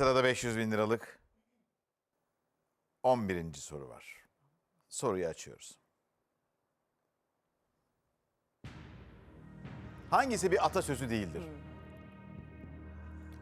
Sırada 500 bin liralık 11. soru var. Soruyu açıyoruz. Hangisi bir atasözü değildir?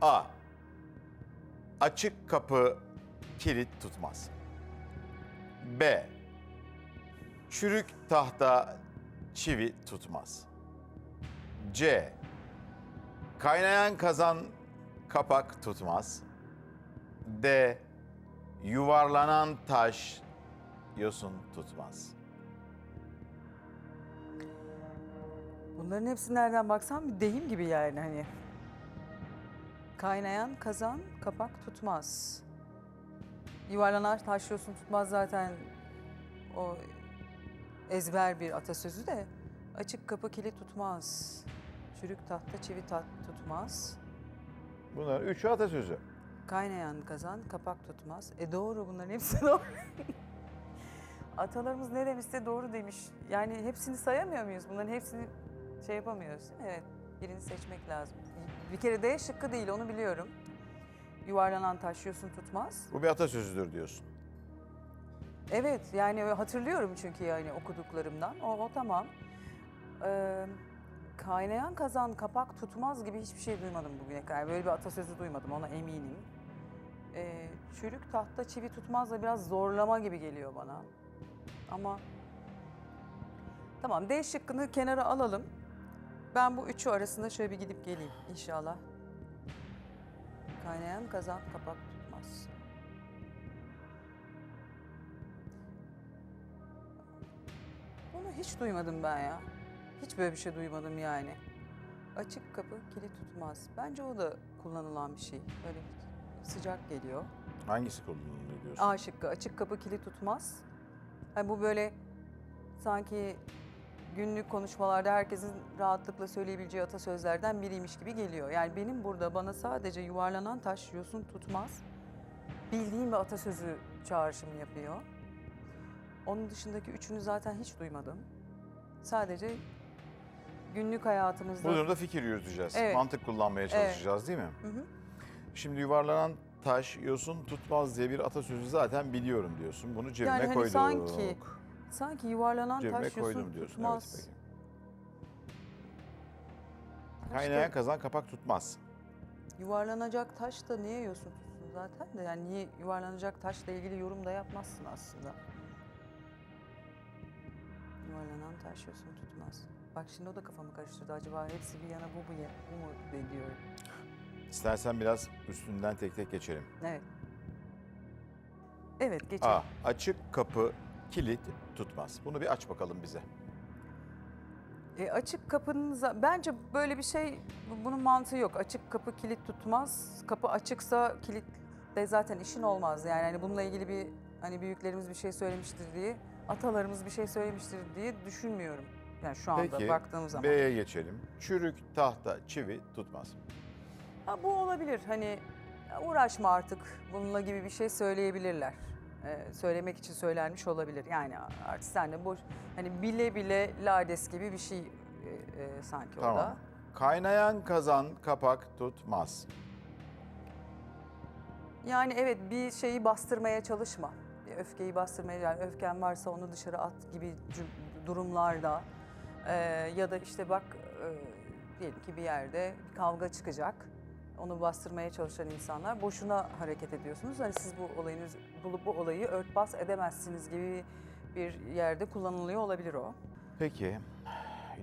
A. Açık kapı kilit tutmaz. B. Çürük tahta çivi tutmaz. C. Kaynayan kazan kapak tutmaz. D. Yuvarlanan taş yosun tutmaz. Bunların hepsi nereden baksan bir deyim gibi yani hani. Kaynayan kazan kapak tutmaz. Yuvarlanan taş yosun tutmaz zaten o ezber bir atasözü de. Açık kapı kilit tutmaz. Çürük tahta çivi tat tutmaz. Bunlar üçü atasözü. Kaynayan kazan kapak tutmaz. E doğru bunların hepsi doğru. Atalarımız ne demişse doğru demiş. Yani hepsini sayamıyor muyuz? Bunların hepsini şey yapamıyoruz. değil mi? Evet. Birini seçmek lazım. Bir kere D şıkkı değil onu biliyorum. Yuvarlanan taş yosun tutmaz. Bu bir atasözüdür diyorsun. Evet yani hatırlıyorum çünkü yani okuduklarımdan. O, o tamam. Ee, kaynayan kazan kapak tutmaz gibi hiçbir şey duymadım bugüne kadar. Böyle bir atasözü duymadım ona eminim. Ee, çürük tahta çivi tutmaz da biraz zorlama gibi geliyor bana. Ama tamam D şıkkını kenara alalım. Ben bu üçü arasında şöyle bir gidip geleyim inşallah. Kaynayan kazan kapak tutmaz. Bunu hiç duymadım ben ya. Hiç böyle bir şey duymadım yani. Açık kapı kilit tutmaz. Bence o da kullanılan bir şey. Böyle bir sıcak geliyor. Hangisi kullanılıyor diyorsun? A şıkkı açık kapı kilit tutmaz. Hani bu böyle sanki günlük konuşmalarda herkesin rahatlıkla söyleyebileceği atasözlerden biriymiş gibi geliyor. Yani benim burada bana sadece yuvarlanan taş yosun tutmaz. Bildiğim bir atasözü çağrışımı yapıyor. Onun dışındaki üçünü zaten hiç duymadım. Sadece günlük hayatımızda... Bu durumda fikir yürüteceğiz. Evet. Mantık kullanmaya çalışacağız değil mi? Hı hı. Şimdi yuvarlanan taş yosun tutmaz diye bir atasözü zaten biliyorum diyorsun. Bunu cebime Yani hani koyduk. sanki Sanki yuvarlanan Cebime taş koydum yosun diyorsun. tutmaz. Evet, peki. Kaynayan kazan kapak tutmaz. Yuvarlanacak taş da niye yosun tutsun zaten de yani niye yuvarlanacak taşla ilgili yorum da yapmazsın aslında. Yuvarlanan taş yosun tutmaz. Bak şimdi o da kafamı karıştırdı. Acaba hepsi bir yana bu mu, ya- bu mu diyorum. İstersen biraz üstünden tek tek geçelim. Evet. Evet geçelim. A. Açık kapı kilit tutmaz. Bunu bir aç bakalım bize. E, açık kapının bence böyle bir şey bu- bunun mantığı yok. Açık kapı kilit tutmaz. Kapı açıksa kilit de zaten işin olmaz. Yani hani bununla ilgili bir hani büyüklerimiz bir şey söylemiştir diye, atalarımız bir şey söylemiştir diye düşünmüyorum. Yani şu anda Peki baktığımız zaman. B'ye geçelim. Çürük tahta çivi tutmaz. Ha, bu olabilir. Hani uğraşma artık bununla gibi bir şey söyleyebilirler. Ee, söylemek için söylenmiş olabilir. Yani artık sen de boş hani bile bile lades gibi bir şey e, e, sanki o da. Tamam. Kaynayan kazan kapak tutmaz. Yani evet bir şeyi bastırmaya çalışma. Bir öfkeyi bastırmaya yani öfken varsa onu dışarı at gibi durumlarda Ee, ya da işte bak e, diyelim ki bir yerde bir kavga çıkacak. Onu bastırmaya çalışan insanlar boşuna hareket ediyorsunuz. Hani siz bu olayın bu, bu olayı örtbas edemezsiniz gibi bir yerde kullanılıyor olabilir o. Peki.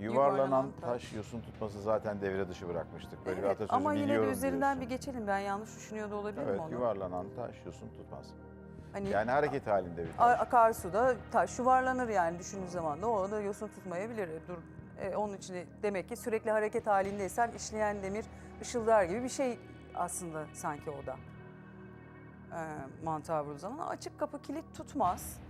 Yuvarlanan Yuvarlanan taş. taş yosun tutması zaten devre dışı bırakmıştık. Böyle bir Evet, atasözü ama yine de biliyorum üzerinden bir diyorsun. geçelim. Ben yanlış düşünüyor da olabilirim Evet onu. yuvarlanan taş yosun tutmaz. Hani Yani hareket halinde bir A- taş. Akarsuda taş yuvarlanır yani düşündüğün zaman da o da yosun tutmayabilir. Dur, e, onun için de demek ki sürekli hareket halindeysen işleyen demir ışıldar gibi bir şey aslında sanki o da. E, mantığa vurduğu zaman açık kapı kilit tutmaz.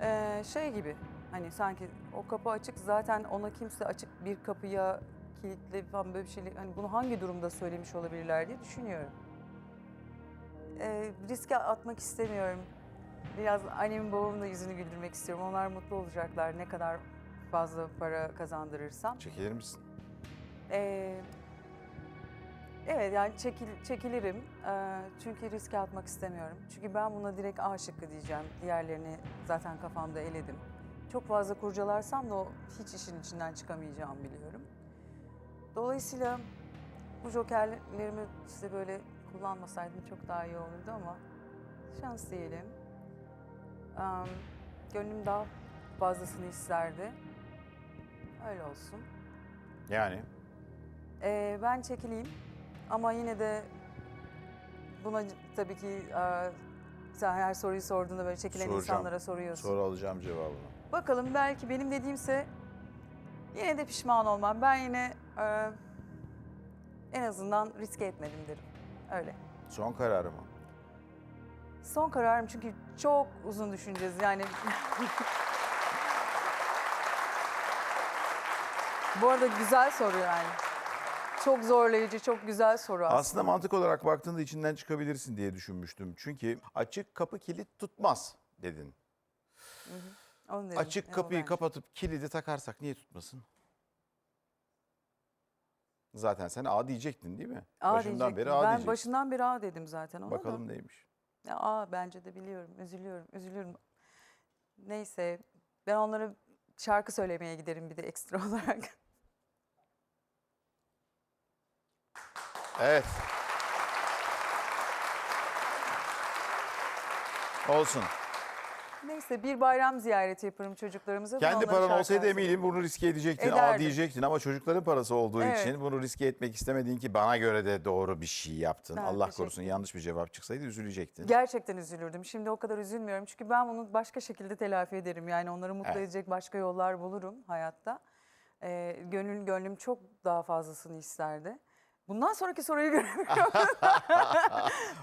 E, şey gibi hani sanki o kapı açık zaten ona kimse açık bir kapıya kilitli falan böyle bir şey hani bunu hangi durumda söylemiş olabilirler diye düşünüyorum. E, riske atmak istemiyorum. Biraz annemin babamın da yüzünü güldürmek istiyorum. Onlar mutlu olacaklar ne kadar fazla para kazandırırsam. Çekilir misin? Ee, Evet yani çekil, çekilirim Ee, çünkü riske atmak istemiyorum. Çünkü ben buna direkt A şıkkı diyeceğim. Diğerlerini zaten kafamda eledim. Çok fazla kurcalarsam da o hiç işin içinden çıkamayacağımı biliyorum. Dolayısıyla bu jokerlerimi işte böyle kullanmasaydım çok daha iyi olurdu ama şans diyelim. Em, gönlüm daha fazlasını isterdi. Öyle olsun. Yani Ee, ben çekileyim ama yine de buna tabii ki e, sen her soruyu sorduğunda böyle çekilen Soracağım. insanlara soruyorsun. sonra alacağım cevabını. Bakalım belki benim dediğimse yine de pişman olmam. Ben yine e, en azından riske etmedim derim. Öyle. Son kararı mı? Son kararım çünkü çok uzun düşüneceğiz yani. Bu arada güzel soru yani. Çok zorlayıcı, çok güzel soru aslında. Aslında mantık olarak baktığında içinden çıkabilirsin diye düşünmüştüm. Çünkü açık kapı kilit tutmaz dedin. Onu dedim. Açık E, o kapıyı bence. kapatıp kilidi takarsak niye tutmasın? Zaten sen A diyecektin değil mi? A Başından diyecektim. beri A ben diyecektin. başından beri A dedim zaten ona Bakalım da. neymiş. Ya, A bence de biliyorum. Üzülüyorum, üzülüyorum. Neyse ben onlara şarkı söylemeye giderim bir de ekstra olarak. Evet. Olsun. Neyse bir bayram ziyareti yaparım çocuklarımıza. Kendi onlara paran şarkı olsaydı eminim bunu riske edecektin. A Ederdim. diyecektin ama çocukların parası olduğu Evet. için bunu riske etmek istemediğin ki bana göre de doğru bir şey yaptın. Ben Allah teşekkür korusun yanlış bir cevap çıksaydı üzülecektin. Gerçekten üzülürdüm. Şimdi o kadar üzülmüyorum. Çünkü ben bunu başka şekilde telafi ederim. Yani onları mutlu Evet. edecek başka yollar bulurum hayatta. Ee, gönül gönlüm çok daha fazlasını isterdi. Bundan sonraki soruyu göremiyorum.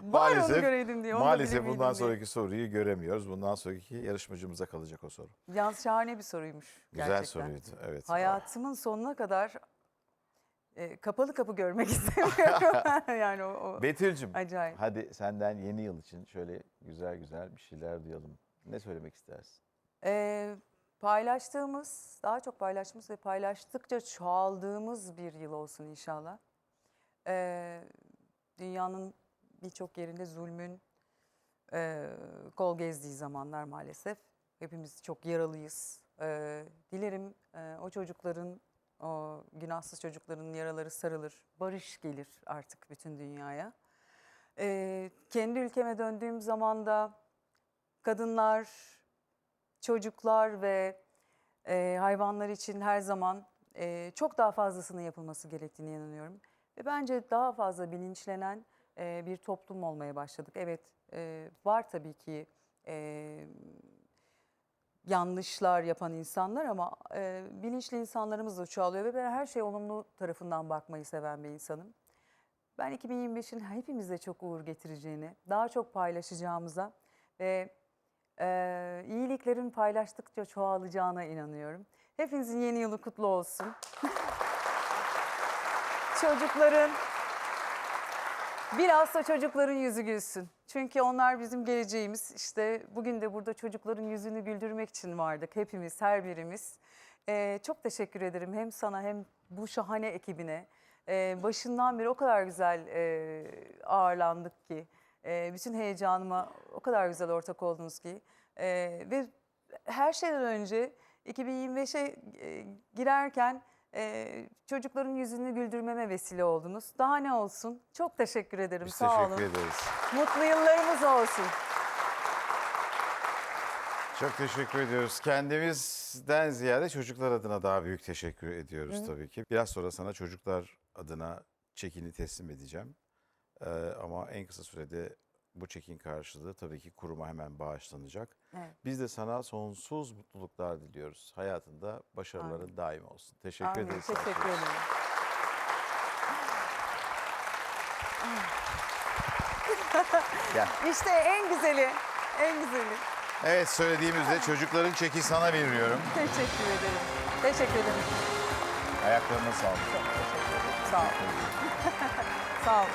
Bari onu Maalesef- göreydim diye. onu Maalesef bundan diye. sonraki soruyu göremiyoruz. Bundan sonraki yarışmacımıza kalacak o soru. Yalnız şahane bir soruymuş. Güzel gerçekten. soruydu. Evet. Hayatımın sonuna kadar e, kapalı kapı görmek istemiyorum. yani o, o Betül'cüm acayip. hadi senden yeni yıl için şöyle güzel güzel bir şeyler duyalım. Ne söylemek istersin? Ee, paylaştığımız, daha çok paylaştığımız ve paylaştıkça çoğaldığımız bir yıl olsun inşallah. Ee, dünyanın birçok yerinde zulmün e, kol gezdiği zamanlar maalesef. Hepimiz çok yaralıyız. Ee, dilerim e, o çocukların, o günahsız çocukların yaraları sarılır. Barış gelir artık bütün dünyaya. Ee, kendi ülkeme döndüğüm zaman da kadınlar, çocuklar ve e, hayvanlar için her zaman e, çok daha fazlasının yapılması gerektiğine inanıyorum. Ve bence daha fazla bilinçlenen e, bir toplum olmaya başladık. Evet e, var tabii ki e, yanlışlar yapan insanlar ama e, bilinçli insanlarımız da çoğalıyor ve ben her şey olumlu tarafından bakmayı seven bir insanım. Ben 2025'in hepimize çok uğur getireceğini, daha çok paylaşacağımıza ve e, iyiliklerin paylaştıkça çoğalacağına inanıyorum. Hepinizin yeni yılı kutlu olsun. Çocukların, biraz da çocukların yüzü gülsün. Çünkü onlar bizim geleceğimiz. İşte bugün de burada çocukların yüzünü güldürmek için vardık hepimiz, her birimiz. E, çok teşekkür ederim hem sana hem bu şahane ekibine. E, başından beri o kadar güzel e, ağırlandık ki. E, bütün heyecanıma o kadar güzel ortak oldunuz ki. E, ve her şeyden önce 2025'e e, girerken e, çocukların yüzünü güldürmeme vesile oldunuz. Daha ne olsun? Çok teşekkür ederim. Biz Sağ teşekkür olun. ederiz. Mutlu yıllarımız olsun. Çok teşekkür ediyoruz. Kendimizden ziyade çocuklar adına daha büyük teşekkür ediyoruz tabii ki. Biraz sonra sana çocuklar adına çekini teslim edeceğim. Ee, ama en kısa sürede bu çekin karşılığı tabii ki kuruma hemen bağışlanacak. Evet. Biz de sana sonsuz mutluluklar diliyoruz. Hayatında başarıların Amin. daim olsun. Teşekkür Amin. ederiz. Teşekkür ederim. Gel. İşte en güzeli, en güzeli. Evet söylediğimizde çocukların çeki sana veriyorum. Teşekkür ederim. Teşekkür ederim. Ayaklarına sağlık. Çok teşekkür ederim. Sağ ol. Sağ ol.